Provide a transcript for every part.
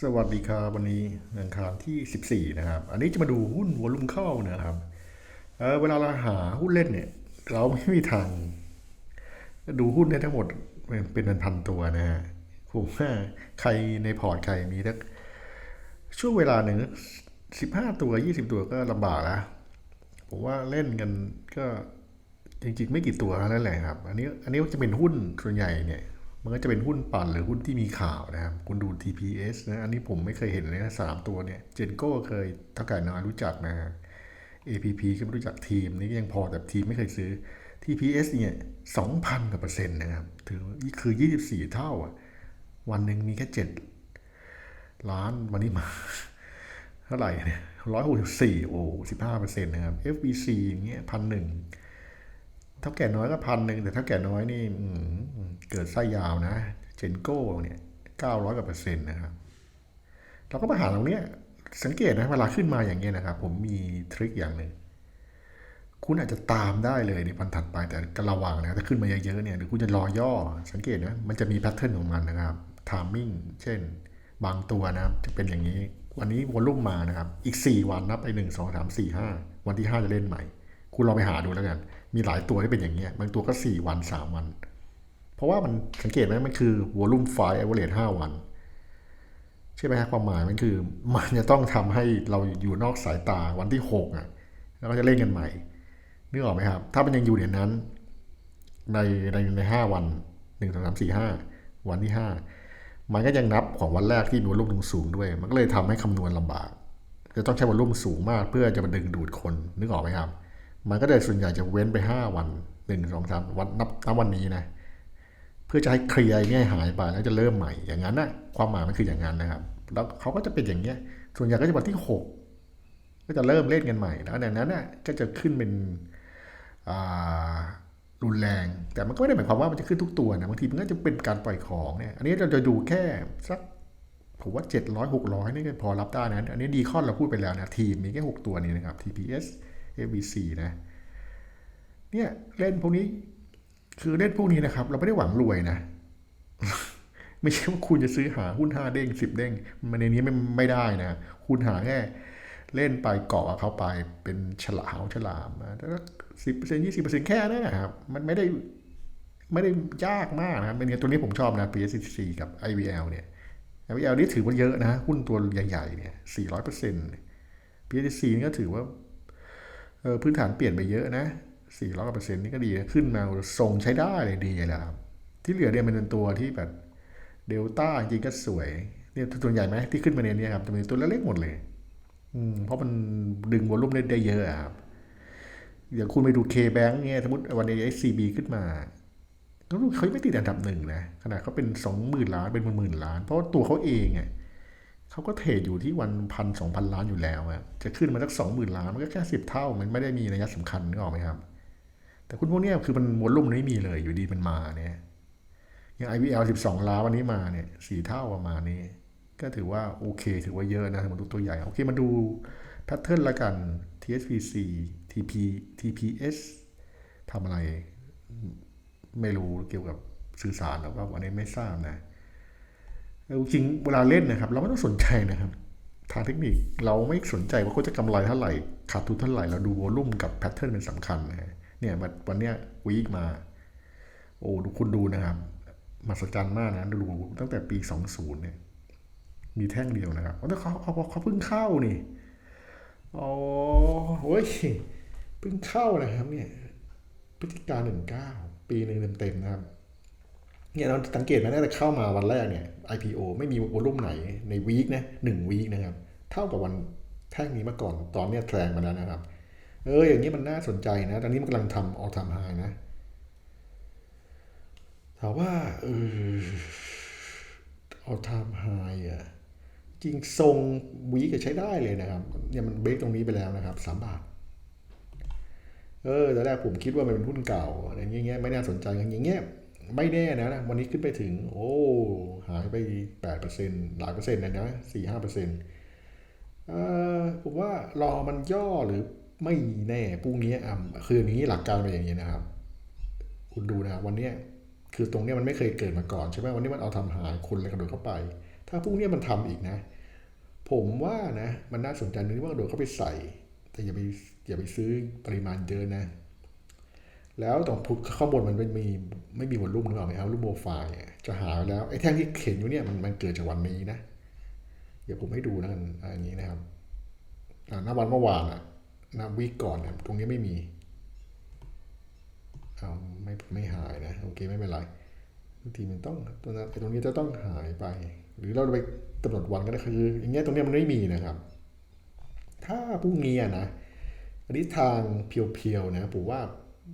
สวัสดีครับวันนี้อังคารที่ 14 นะครับ อันนี้จะมาดูหุ้นวอลุ่มเข้านะครับเเวลาเราหาหุ้นเล่นเนี่ย เราไม่มีทางดูหุ้นได้ทั้งหมดเป็นพันๆตัวนะฮะผมว่าใครในพอร์ตใครมีทักช่วงเวลาหนึ่ง15ตัว20ตัวก็ลำบากแล้วผมว่าเล่นกันก็จริงๆ ไม่กี่ตัวนั้นแหละครับ อันนี้อันนี้จะเป็นหุ้นส่วนใหญ่เนี่ย มันก็จะเป็นหุ้นปั่นหรือหุ้นที่มีข่าวนะครับ คุณดู TPS นะ อันนี้ผมไม่เคยเห็นเลยนะสามตัวเนี่ย เจนโก้เคยเท่าไก่น้อยรู้จักนะ APP ก็ไม่รู้จักทีม นี้ก็ยังพอแต่ทีมไม่เคยซื้อ TPS เนี่ยสองพันกว่าเปอร์เซ็นต์นะครับถือคือ 24 เท่าอะ วันหนึ่งมีแค่เจ็ดล้านวันนี้มา เท่าไหร่เนี่ยร้อยหกสิบสี่โอ้สิบห้าเปอร์เซ็นต์นะครับ FBC อย่างเงี้ยพันหนึ่ง ท่าแก่น้อยก็พันหนึ่งแต่เท่าแก่น้อยนี่เกิดไส้ยาวนะเจนโก้เนี่ยเก้าร้อยกว่าเปอร์เซ็นต์นะครับเราก็มาหาตรงเนี้ยสังเกตนะเวลาขึ้นมาอย่างเงี้ยนะครับ ผมมีทริคอย่างหนึ่งคุณอาจจะตามได้เลยในพันถัดไปแต่ก็ระวังนะถ้าขึ้นมาเยอะๆเนี่ยหรือคุณจะรอย่อ สังเกตนะมันจะมีแพทเทิร์นของมันนะครับทามมิ่งเช่น บางตัวนะจะเป็นอย่างนี้ วันนี้วอลลุ่มมานะครับ อีก 4 วันนับไป1 2 3 4 5วันที่ 5 จะเล่นใหม่ คุณลองไปหาดูแล้วกัน มีหลายตัวที่เป็นอย่างเงี้ยบางตัวก็ 4 วัน 3 วัน เพราะว่ามันสังเกตไหมมันคือวอลุ่มไฟเอเวอเรส5วัน ใช่ไหมครับความหมายมันคือ มันจะต้องทำให้เราอยู่นอกสายตาวันที่6อะแล้วก็จะเล่นกันใหม่นึกออกไหมครับ ถ้ามันยังอยู่ในนั้น ในในในห้าวันหนึ่งสองสามสี่ห้าวันที่ห้ามันก็ยังนับของวันแรกที่มีวอลุ่มสูงด้วย มันก็เลยทำให้คำนวณลำบาก จะต้องใช้วอลุ่มสูงมากเพื่อจะมาดึงดูดคนนึกออกไหมครับ มันก็เลยส่วนใหญ่จะเว้นไปห้าวันหนึ่งสองสามวันนับนับวันนี้นะ เพื่อจะให้เคลียร์เนี่ยหายไปแล้วจะเริ่มใหม่อย่างนั้นนะความหมายมันคืออย่างนั้นนะครับ แล้วเขาก็จะเป็นอย่างเงี้ย ส่วนใหญ่ก็จะวันที่หกก็จะเริ่มเล่นกันใหม่แล้วในนั้นน่ะก็จะขึ้นเป็นรุนแรง แต่มันก็ไม่ได้หมายความว่ามันจะขึ้นทุกตัวนะบางทีมันก็จะเป็นการปล่อยของเนี่ยอันนี้เราจะดูแค่สักผมว่า 700 600 นี่ก็พอรับได้นะ อันนี้ดีคอนเราพูดไปแล้วนะ ทีมมีแค่ 6 ตัวนี้นะครับ TPS ABC นะ เนี่ยเล่นพวกนี้คือเล่นพวกนี้นะครับ เราไม่ได้หวังรวยนะ ไม่ใช่ว่าคุณจะซื้อหาหุ้นห้าเด้งสิบเด้งมันในนี้ไม่ไม่ได้นะ คุณหาแค่เล่นไปเกาะเขาไปเป็นฉลามฉลามแล้วสิบเปอร์เซ็นต์ยี่สิบเปอร์เซ็นต์แค่นั้นนะครับ มันไม่ได้ไม่ได้ยากมากนะครับเป็นตัวนี้ผมชอบนะ PSC กับ IVL เนี่ย IVL นี่ถือว่าเยอะนะ หุ้นตัวใหญ่ๆเนี่ยสี่ร้อยเปอร์เซ็นต์ PSC นี่ก็ถือว่า เออพื้นฐานเปลี่ยนไปเยอะนะสี่ร้อยเปอร์เซ็นต์นี่ก็ดีนะขึ้นมาทรงใช้ได้เลยดีแล้วครับ ที่เหลือเนี่ยมันเป็นตัวที่แบบเดลต้าจริงก็สวยเนี่ยตัวใหญ่ไหมที่ขึ้นมาในนี้ครับจะเป็นตัวเล็กๆหมดเลยอืมเพราะมันดึงวอลลุ่มได้เยอะครับอย่างคุณไปดู K-Bank เนี่ยสมมติวันนี้ SCB ขึ้นมาเขาเขาไม่ติดอันดับหนึ่งนะขนาดเขาเป็นสองหมื่นล้านเป็นหมื่นล้าน เพราะตัวเขาเองอะ เขาก็เทรดอยู่ที่วันพันสองพันล้านอยู่แล้วอะจะขึ้นมาสักสองหมื่นล้านมันก็แค่สิบเท่า มันไม่ได้มีนัยสำคัญนึกออกไหมครับ แต่คุณพวกนี้คือมันวอลุ่มนไม่มีเลยอยู่ดีมันมาเนี่ยอย่าง IVL 12 ล้านวันนี้มาเนี่ยสี่เท่าประมาณนี้ ก็ถือว่าโอเค ถือว่าเยอะนะสมมติตัวใหญ่โอเคมาดูแพทเทิร์นละกัน TSPC TP TPS ทำอะไร ไม่รู้เกี่ยวกับสื่อสารหรอกว่าอันนี้ไม่ทราบนะ จริงเวลาเล่นนะครับ เราไม่ต้องสนใจนะครับ ทางเทคนิคเราไม่สนใจว่าเขาจะกำไรเท่าไหร่ ขาดทุนเท่าไหร่เราดูวอลุ่มกับแพทเทิร์นเป็นสำคัญนะเนี่ยวันเนี้ยวีคมา โอ้ดูคุณดูนะครับมหัศจรรย์มากนะดูตั้งแต่ปี 20 เนี่ย มีแท่งเดียวนะครับแต่เขาเขาเขาเพิ่งเข้านี่อ๋อโอ้ยเพิ่งเข้านะครับเนี่ยพฤศจิกาหนึ่งเก้าปีหนึ่งเต็มๆนะครับ เนี่ยเราสังเกตไหมตั้งแต่เข้ามาวันแรกเนี่ย IPO ไม่มีวอลุ่มไหนในวีคนะหนึ่งวีคนะครับ เท่ากับวันแท่งนี้มาก่อนตอนเนี้ยแทงมาแล้วนะครับ เอออย่างนี้มันน่าสนใจนะ ตอนนี้มันกำลังทำออทามไฮนะถามว่าเออออทามไฮอะจริงทรงวีก็ใช้ได้เลยนะครับเนี่ยมันเบรกตรงนี้ไปแล้วนะครับสามบาทเออตอนแรกผมคิดว่ามันเป็นหุ้นเก่าอะไรเงี้ยไม่น่าสนใจอย่างเงี้ย ไม่แน่นะ วันนี้ขึ้นไปถึง โอ้หายไปแปดเปอร์เซ็นต์หลายเปอร์เซ็นต์เลยนะสี่ห้าเปอร์เซ็นต์ผมว่ารอมันย่อหรือไม่แน่พรุ่งนี้อะคืออย่างนี้หลักการเป็นอย่างนี้นะครับ คุณดูนะวันนี้คือตรงนี้มันไม่เคยเกิดมาก่อนใช่ไหมวันนี้มันเอาทำหายคนเลยกระโดดเข้าไป ถ้าถ้าพวกเนี้มันทำอีกนะ ผมว่านะมันน่าสนใจนึกว่าโดดเข้าไปใส่ แต่อย่าไปอย่าไปซื้อปริมาณเยอะนะ แล้วตรงพุทข้างบนมันไม่มีไม่มีวอลลุ่มนึกออกไหมครับรูปโปรไฟล์จะหาแล้วไอ้แท่งที่เขียนอยู่เนี่ยมันมันเกิดจากวันนี้นะ เดี๋ยวผมให้ดูนะอันอันนี้นะครับหน้าวันเมื่อวานอะหน้าวีก่อนเนี่ยตรงนี้ไม่มีเอาไม่ไม่หายนะโอเคไม่เป็นไรบางทีมันต้องตรงนั้นไอ้ตรงนี้จะต้องหายไป หรือเราไปกำหนดวันก็ได้คือ อย่างเงี้ยตรงนี้มันไม่มีนะครับ ถ้าพรุ่งนี้นะอันนี้ทางเพียวๆนะผมว่า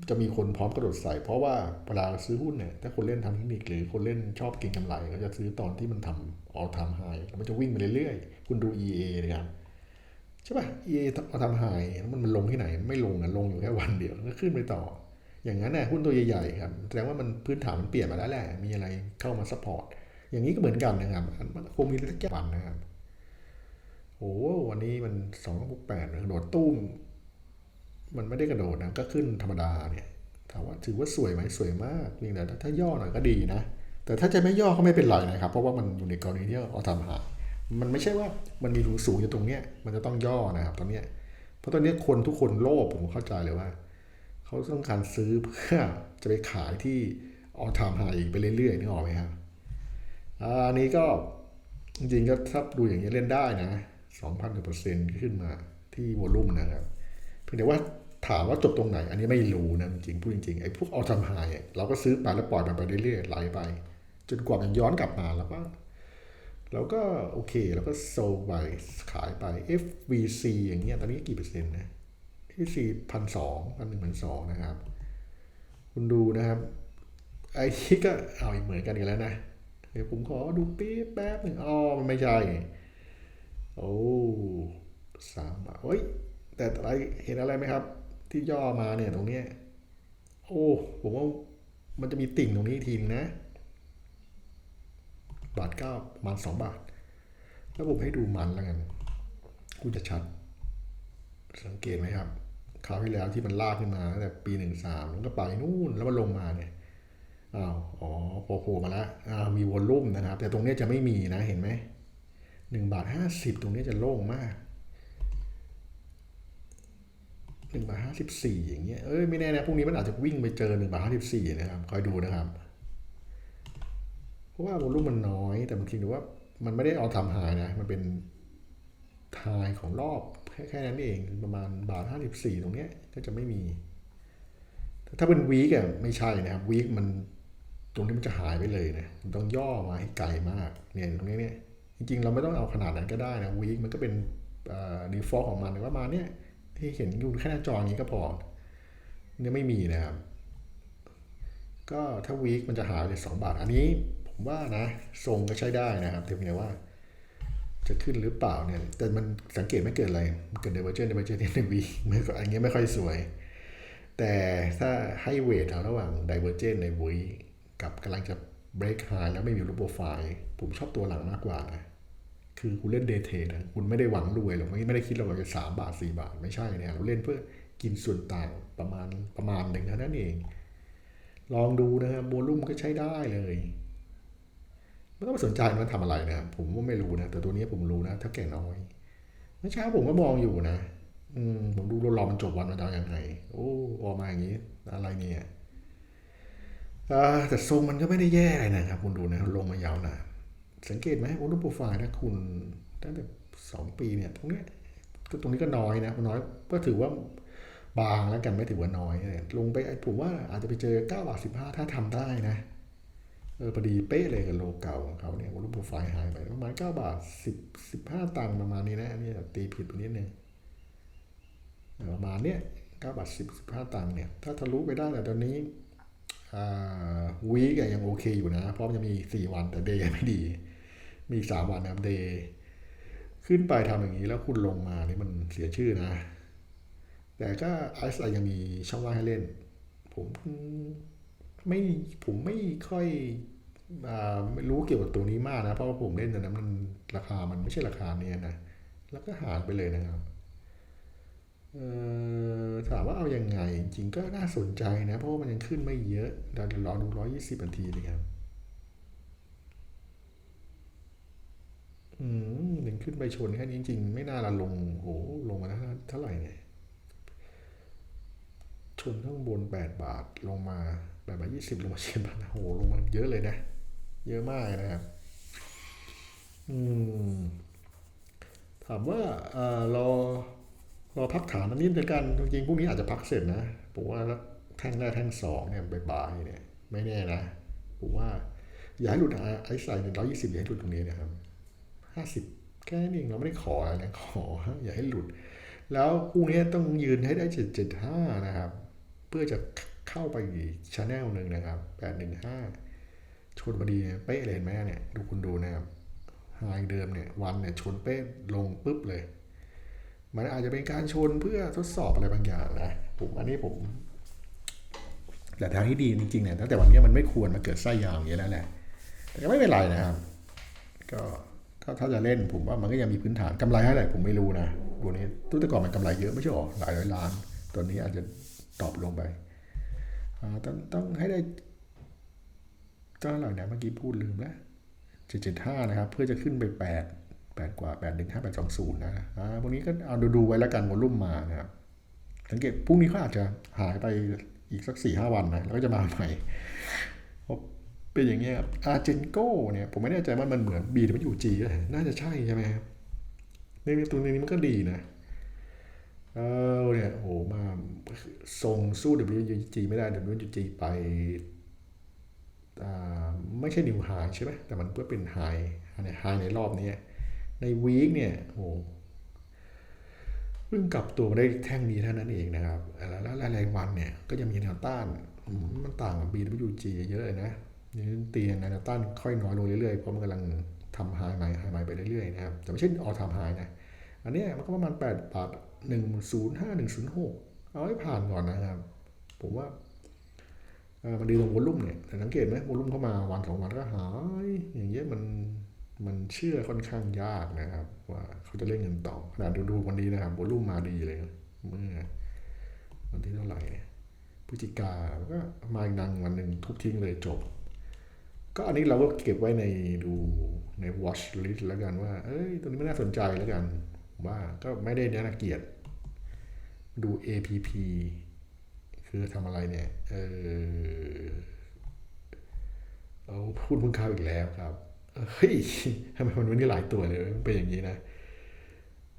จะมีคนพร้อมกระโดดใส่ เพราะว่าเวลาซื้อหุ้นเนี่ยถ้าคนเล่นทำเทคนิคหรือคนเล่นชอบเก็งกำไรก็จะซื้อตอนที่มันทำออทำไฮแล้วมันจะวิ่งไปเรื่อยๆ คุณดู EA เลยครับใช่ป่ะ EA เอาทำไฮแล้วมันมันลงที่ไหน ไม่ลงนะลงอยู่แค่วันเดียวก็ขึ้นไปต่อ อย่างนั้นน่ะหุ้นตัวใหญ่ๆครับแสดงว่ามันพื้นฐานมันเปลี่ยนมาแล้วแหละมีอะไรเข้ามาซัพพอร์ตอย่างนี้ก็เหมือนกันนะครับมันคงมีสักอย่างนะครับโอ้วันนี้มันสองหกแปดกระโดดตุ้ม มันไม่ได้กระโดดนะก็ขึ้นธรรมดาเนี่ยถามว่าถือว่าสวยไหมสวยมากนี่แต่ถ้าย่อหน่อยก็ดีนะ แต่ถ้าจะไม่ย่อก็ไม่เป็นไรนะครับ เพราะว่ามันอยู่ในกรณีที่เอาทำหา มันไม่ใช่ว่ามันมีรูสูงอยู่ตรงเนี้ยมันจะต้องย่อนะครับตอนเนี้ยเพราะตอนเนี้ยคนทุกคนโลภผมเข้าใจเลยว่าเขาต้องการซื้อเพื่อจะไปขายที่ออทามหาอีกไปเรื่อยๆนึกออกไหมครับอันนี้ก็จริงๆก็ถ้าดูอย่างนี้เล่นได้นะ2,000เปอร์เซ็นต์ขึ้นมาที่วอลลุ่มนะครับ พียงแต่ว่าถามว่าจบตรงไหน อันนี้ไม่รู้นะจริงพูดจริงๆไอ้พวกเอาทำหายเราก็ซื้อไปแล้วปล่อยมันไปเรื่อยๆไหลไป จนกว่ามันย้อนกลับมาแล้วก็เราก็โอเคแล้วก็โซลไปขายไป FVC อย่างเงี้ยตอนนี้กี่เปอร์เซ็นต์นะ FVC พันสองพันหนึ่งพันสองนะครับ คุณดูนะครับ ไอ้ที่ก็เอาอีกเหมือนกันอีกแล้วนะ เดี๋ยวผมขอดูปี๊บแป๊บหนึ่งอ๋อมันไม่ใช่ โอ้สามบาทเฮ้ย แต่อะไรเห็นอะไรไหมครับ ที่ย่อมาเนี่ยตรงนี้โอ้ผมว่ามันจะมีติ่งตรงนี้ทีนึงนะ บาทเก้าประมาณสองบาท แล้วผมให้ดูมันแล้วกันคุณจะชัด สังเกตไหมครับคราวที่แล้วที่มันลากขึ้นมาตั้งแต่ปีหนึ่งสามแล้วก็ไปนู่นแล้วมันลงมาเนี่ยอ้าวอ๋อพอโผล่มาแล้วอ่ามีวอลลุ่มนะครับ แต่ตรงนี้จะไม่มีนะเห็นไหมหนึ่งบาทห้าสิบตรงนี้จะโล่งมาก หนึ่งบาทห้าสิบสี่อย่างเงี้ย เอ้ยไม่แน่นะพรุ่งนี้มันอาจจะวิ่งไปเจอหนึ่งบาทห้าสิบสี่นะครับ คอยดูนะครับ เพราะว่าวอลุ่มมันน้อย แต่บางทีดูว่ามันไม่ได้เอาทำหายนะ มันเป็นทายของรอบแค่แค่นั้นเองประมาณบาทห้าสิบสี่ตรงเนี้ยก็จะไม่มี ถ้าเป็นวีกอะไม่ใช่นะครับวีกมันตรงนี้มันจะหายไปเลยนะมันต้องย่อมาให้ไกลมากเนี่ยตรงนี้เนี่ยจริงๆ เราไม่ต้องเอาขนาดนั้นก็ได้นะวีกมันก็เป็นดีฟอลต์ของมันว่ามาเนี่ย ที่เห็นอยู่แค่หน้าจออย่างนี้ก็พอเนี่ยไม่มีนะครับ ก็ถ้าวีคมันจะหายไปสองบาท อันนี้ผมว่านะทรงก็ใช้ได้นะครับแต่เพียงว่า จะขึ้นหรือเปล่าเนี่ย แต่มันสังเกตไม่เกิดอะไร เกิดเดเวอร์เจนเดเวอร์เจนในวีไม่อันนี้ไม่ค่อยสวย แต่ถ้าให้เวทเอาระหว่างไดเวอร์เจนในวีกับกำลังจะเบรกไฮแล้วไม่มีรูปโปรไฟล์ ผมชอบตัวหลังมากกว่านะ คือคุณเล่นเดย์เทนะคุณไม่ได้หวังรวยหรอกไม่ไม่ได้คิดเราจะสามบาทสี่บาทไม่ใช่เนี่ยเราเล่นเพื่อกินส่วนต่างประมาณประมาณหนึ่งเท่านั้นเอง ลองดูนะครับโวลุ่มก็ใช้ได้เลยไม่ต้องไปสนใจมันทำอะไรนะครับผมว่าไม่รู้นะแต่ตัวนี้ผมรู้นะถ้าแก่น้อยเมื่อเช้าผมก็มองอยู่นะ อืมผมดูรอมันจบวันมันจะยังไงโอ้ออกมาอย่างนี้ อะไรเนี่ยแต่ทรงมันก็ไม่ได้แย่เลยนะครับ คุณดูนะลงมายาวนาน สังเกตไหมวอลุ่มโปรไฟล์นะคุณตั้งแต่สองปีเนี่ยตรงเนี้ยก็ตรงนี้ก็น้อยนะน้อยก็ถือว่าบางแล้วกันไม่ถือว่าน้อยเลยลงไปผมว่าอาจจะไปเจอ9บาท15 ถ้าทำได้นะเออพอดีเป๊ะเลยกับโลเก่าของเขาเนี่ยวอลุ่มโปรไฟล์หายไปประมาณ9บาท10 15 ตังค์ประมาณนี้นะอันนี้ตีผิดไปนิดนึงประมาณเนี้ย9บาท10 15 ตังค์เนี่ยถ้าทะลุไปได้แต่ตอนนี้วีกยังโอเคอยู่นะ เพราะมันจะมี 4 วันแต่เดย์ยังไม่ดี มีสามวันนะครับเดย์ขึ้นไปทำอย่างนี้แล้วคุณลงมานี่มันเสียชื่อนะ แต่ก็ไอซ์ยังมีช่องว่างให้เล่น ผมไม่ผมไม่ค่อยไม่รู้เกี่ยวกับตัวนี้มากนะ เพราะว่าผมเล่นแต่นั้นมันราคามันไม่ใช่ราคาเนี้ยนะ แล้วก็หารไปเลยนะครับถามว่าเอาอยัางไง จริงก็น่าสนใจนะ เพราะว่ามันยังขึ้นไม่เยอะเดี๋ยวรอดูร้อยยี่สิบนาทีดีครับ หนึ่งขึ้นไปชนแค่นี้จริงๆ ไม่น่าละลงโอ้โหลงมาเท่าเท่าไหร่เนี่ย ชนข้างบนแปดบาทลงมาแปดบาทยี่สิบลงมาเชียนบาทโอ้โหลงมาเยอะเลยนะ เยอะมากนะครับ อืม ถามว่าเอ่อรอรอพักฐานอันนี้เดียวกันจริงๆพรุ่งนี้อาจจะพักเสร็จนะผมว่าแล้วแท่งแรกแท่งสองเนี่ยบายๆเนี่ย ไม่แน่นะผมว่าอย่าให้หลุดไอ้ไซน์หนึ่งร้อยยี่สิบอย่าให้หลุดตรงนี้นะครับ ห้าสิบแค่นี้เองเราไม่ได้ขออะไรนะขออย่าให้หลุด แล้วพรุ่งนี้ต้องยืนให้ได้เจ็ดเจ็ดห้านะครับ เพื่อจะเข้าไปอีกชแนลหนึ่งนะครับแปดหนึ่งห้าชนพอดีเป๊ะเลยเห็นไหมเนี่ยดูคุณดูนะครับไฮเดิมเนี่ยวันเนี่ยชนเป๊ะลงปุ๊บเลย มันอาจจะเป็นการชนเพื่อทดสอบอะไรบางอย่างนะผมอันนี้ผมแต่ทางที่ดีจริงๆเนี่ยตั้งแต่วันนี้มันไม่ควรมาเกิดไส้ยาวอย่างนี้แล้วแหละ แต่ก็ไม่เป็นไรนะครับ ก็าถ้าจะเล่นผมว่ามันก็ยังมีพื้นฐานกำไรเท่าไหร่ผมไม่รู้นะตัวนี้ตู้แต่ก่อนมันกำไรเยอะไม่ใช่หรอหลายร้อยล้านตัวนี้อาจจะตอบลงไปต้องต้องให้ได้เท่าไหร่นะเมื่อกี้พูดลืมแล้วเจ็ดเจ็ดห้านะครับ เพื่อจะขึ้นไปแปดแปดกว่าแปดหนึ่งห้าแปดสองศูนย์นะอ่าพวกนี้ก็เอาดูดูไว้แล้วกันวอลุ่มมานะครับสังเกตพรุ่งนี้เขาอาจจะหายไปอีกสักสี่ห้าวันนะแล้วก็จะมาใหม่ เป็นอย่างเงี้ยครับอาร์เจนโกเนี่ยผมไม่แน่ใจว่ามันเหมือน BWG อะน่าจะใช่ใช่ไหมครับในตัวนี้มันก็ดีนะเออเนี่ยโหมาทรงสู้ WG ไม่ได้ WG ไปไม่ใช่นิวไฮใช่ไหมแต่มันเพื่อเป็นไฮในไฮในรอบนี้ ในวีคเนี่ยโหเพิ่งกลับตัวมาได้แท่งนี้เท่านั้นเองนะครับ แล้วแรายวันเนี่ย ก็ยังมีแนวต้าน มันต่างกับ BWG เยอะเลยนะ เตียนแนวต้านค่อยน้อยลงเรื่อยๆ เพราะมันกำลังทำไฮใหม่ไฮใหม่ไปเรื่อยๆนะครับ แต่ไม่ใช่ออทำไฮนะ อันนี้มันก็ประมาณ 8 บาท 105 106 เอาให้ผ่านก่อนนะครับ ผมว่ามันดีตรงวอลุ่มเนี่ยแต่สังเกตไหมวอลุ่มเข้ามาวันสองวันก็หาย อย่างเงี้ยมันมันเชื่อค่อนข้างยากนะครับ ว่าเขาจะเล่นเงินต่อขนาดดูๆวันนี้นะครับวอลุ่มมาดีเลยเมื่อวันที่เท่าไหร่พฤศจิกาก็มาอีกนังวันหนึ่งทุบทิ้งเลยจบ ก็อันนี้เราก็เก็บไว้ในดูใน watch list แล้วกันว่า เอ้ย ตัวนี้ไม่น่าสนใจแล้วกันว่าก็ไม่ได้น่าเกียด ดู APP คือทำอะไรเนี่ย เออเอาพูดพึ่งข้าวอีกแล้วครับ เฮ้ยทำไมมันวันนี้หลายตัวเลยมันเป็นอย่างนี้นะ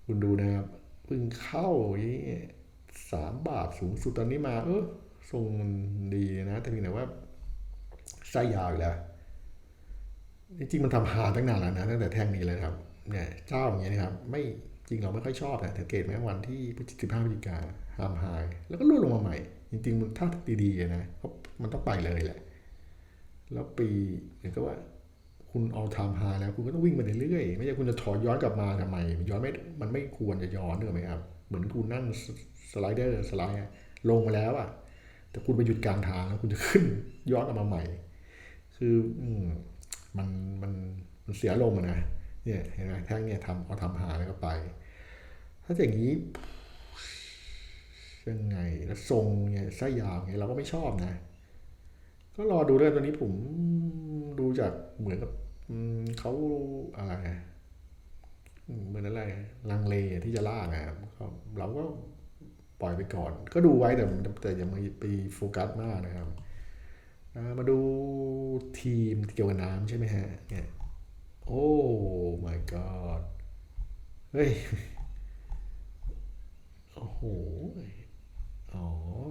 คุณดูนะครับเพิ่งเข้าอย่างนี้สามบาทสูงสุดตอนนี้มา เออทรงดีนะ แต่เพียงแต่ว่าไส้ยาวอีกแล้ว จริงมันทำหาตั้งนานแล้วนะตั้งแต่แท่งนี้เลยครับเนี่ยเจ้าอย่างเงี้ยนะครับไม่จริงเราไม่ค่อยชอบนะสังเกตไหมวันที่พฤศจิกาพฤศจิกาหามหายแล้วก็ล่วงลงมาใหม่ จริงๆมันถ้าดีๆนะเพราะมันต้องไปเลยแหละ แล้วปีเหมือนกับว่า คุณเอาทำหาแล้วคุณก็ต้องวิ่งไปเรื่อยๆไม่ใช่คุณจะถอยย้อนกลับมาทำไมย้อนไม่มันไม่ควรจะย้อนนึกออกไหมครับ เหมือนคุณนั่งสไลเดอร์สไลด์ลงมาแล้วอะแต่คุณไปหยุดกลางทางแล้วคุณจะขึ้นย้อนกลับมาใหม่ คือ อืม มันมันมันเสียลมณ์อะนะเนี่ยเห็นไหมแท่งเนี่ยทำเอาทำหาแล้วก็ไป ถ้าอย่างนี้ยังไงแล้วทรงเนี่ยไส้ยาวเนี่ยเราก็ไม่ชอบนะ ก็รอดูเลยตัวนี้ผมดูจากเหมือนกับเขาอะไรเหมือนอะไรลังเลที่จะล่านะครับเราก็ปล่อยไปก่อน ก็ดูไว้แต่แต่อย่ามาไปโฟกัสมากนะครับ มาดูทีมเกี่ยวกับน้ำใช่ไหมฮะเนี่ยโอ้ my god เฮ้ย โอ้โห อ๋อ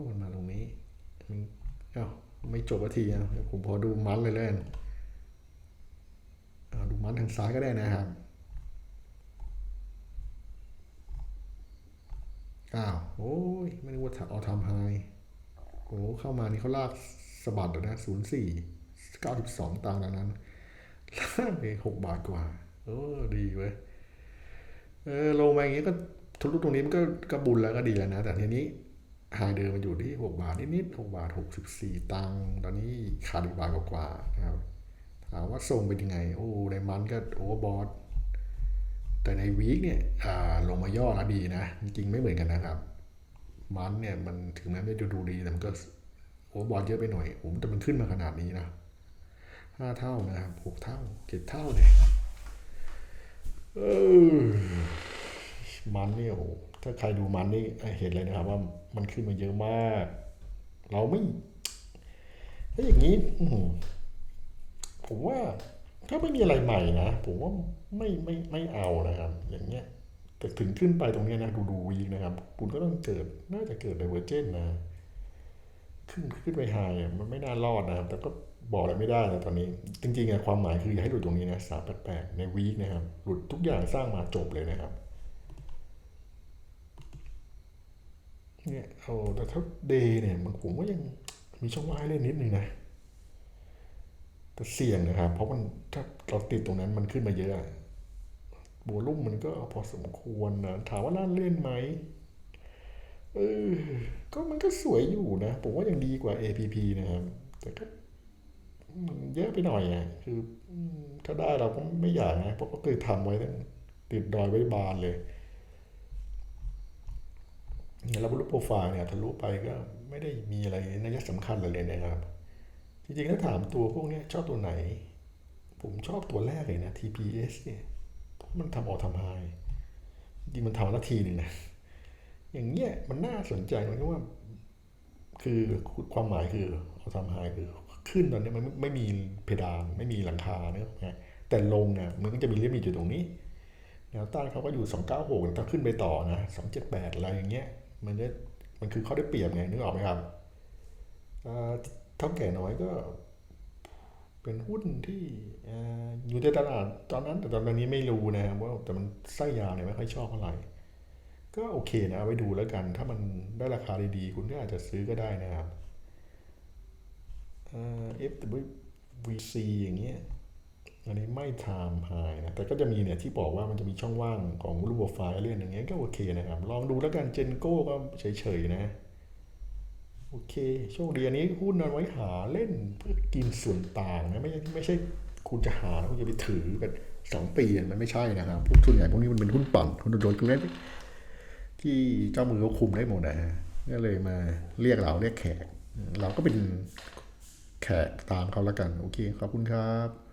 มันมาตรงนี้มันเอ้าไม่จบทีอะเดี๋ยวผมพอดูมันเลยเล่นดูมันทางซ้ายก็ได้นะครับ อ้าว โอ้ย ไม่นึกว่าเอาทำไฮโอ้เข้ามานี่เขาลาก สะบัดนะศูนย์สี่เก้าสิบสองตังค์ดังนั้นลากไปหกบาทกว่าเออดีเว้ยเออลงมาอย่างงี้ก็ทะลุตรงนี้มันก็กระบุญแล้วก็ดีแล้วนะ แต่ทีนี้ไฮเดิมมันอยู่ที่หกบาทนิดๆหกบาทหกสิบสี่ตังค์ตอนนี้ขาดอีกบาทกว่านะครับถามว่าทรงเป็นยังไง โอ้ในมันก็โอเวอร์บอทแต่ในวีคเนี่ยลงมาย่อแล้วดีนะ จริงๆไม่เหมือนกันนะครับ มันเนี่ยมันถึงแม้ไม่จะดูดีแต่มันก็ โอ้บอลเยอะไปหน่อยผมแต่มันขึ้นมาขนาดนี้นะห้าเท่านะครับหกเท่าเจ็ดเท่าเนี่ยเออมันนี่โอ้ถ้าใครดูมันนี่เห็นเลยนะครับ ว่ามันขึ้นมาเยอะมาก เราไม่ถ้าอย่างนี้ผมว่าถ้าไม่มีอะไรใหม่นะผมว่าไม่ไม่ไม่เอานะครับ อย่างเงี้ยแต่ถึงขึ้นไปตรงเนี้ยนะดูดูวีนะครับ คุณก็ต้องเกิดน่าจะเกิดไดเวอร์เจนนะ ขึ้นขึ้นไปไฮอะมันไม่น่ารอดนะครับ แต่ก็บอกอะไรไม่ได้นะตอนนี้ จริงๆอะความหมายคืออย่าให้หลุดตรงนี้นะสามแปดแปดในวีคนะครับ หลุดทุกอย่างสร้างมาจบเลยนะครับเนี่ยเอาแต่ถ้าเดย์เนี่ยมันผมว่ายังมีช่องว่างเล่นนิดนึงนะแต่เสี่ยงนะครับ เพราะมันถ้าเราติดตรงนั้นมันขึ้นมาเยอะอะโวลุ่มมันก็พอสมควรนะถามว่าน่าเล่นไหมเออ ก็สวยอยู่นะ ผมว่ายังดีกว่า APP นะครับ แต่ก็มันเยอะไปหน่อยอะคือถ้าได้เราก็ไม่อยากนะเพราะก็เคยทำไว้ตั้งติดดอยไว้บานเลยแล้วบนรูปโปรไฟล์เนี่ยทะลุไปก็ไม่ได้มีอะไรนัยสำคัญอะไรเลยนะครับ จริงๆถ้าถามตัวพวกเนี้ยชอบตัวไหน ผมชอบตัวแรกเลยนะ TPS เนี่ยมันทำออกทำไฮจริงมันทำนาทีหนึ่งนะอย่างเงี้ยมันน่าสนใจมันก็ว่า คือความหมายคือเอาทำไฮคือขึ้นตอนนี้มันไม่ไม่มีเพดานไม่มีหลังคาเนอะนะแต่ลงเนี่ยมันก็จะมีลิมิตอยู่ตรงนี้แนวต้านเขาก็อยู่ 296ถ้าขึ้นไปต่อนะ278 อะไรอย่างเงี้ย มันจะมันคือเขาได้เปรียบไงนึกออกไหมครับเท่าแก่น้อยก็ เป็นหุ้นที่อออยู่ในตลาดตอนนั้นแต่ตอนนี้ไม่รู้นะครับว่าแต่มันไส้ยาวเนี่ยไม่ค่อยชอบเท่าไหร่ ก็โอเคนะเอาไว้ดูแล้วกัน ถ้ามันได้ราคาดีๆ คุณก็อาจจะซื้อก็ได้นะครับเอ่อ FWC อย่างเงี้ยอันนี้ไม่ time high นะ แต่ก็จะมีเนี่ยที่บอกว่ามันจะมีช่องว่างของรูปโปรไฟล์เล่นอย่างเงี้ยก็โอเคนะครับ ลองดูแล้วกันเจนโก้ก็เฉยๆนะ โอเค โชคดีอันนี้หุ้นเอาไว้หาเล่นเพื่อกินส่วนต่างนะไม่ใช่ไม่ใช่คุณจะหาแล้วคุณจะไปถือเป็นสองปีมันไม่ใช่นะครับพวกส่วนใหญ่พวกนี้มันเป็นหุ้นปั่นหุ้นโดนๆคือเล่น ที่เจ้ามือเขาคุมได้หมดนะฮะก็เลยมาเรียกเราเรียกแขก เราก็เป็นแขกตามเขาแล้วกัน โอเค ขอบคุณครับ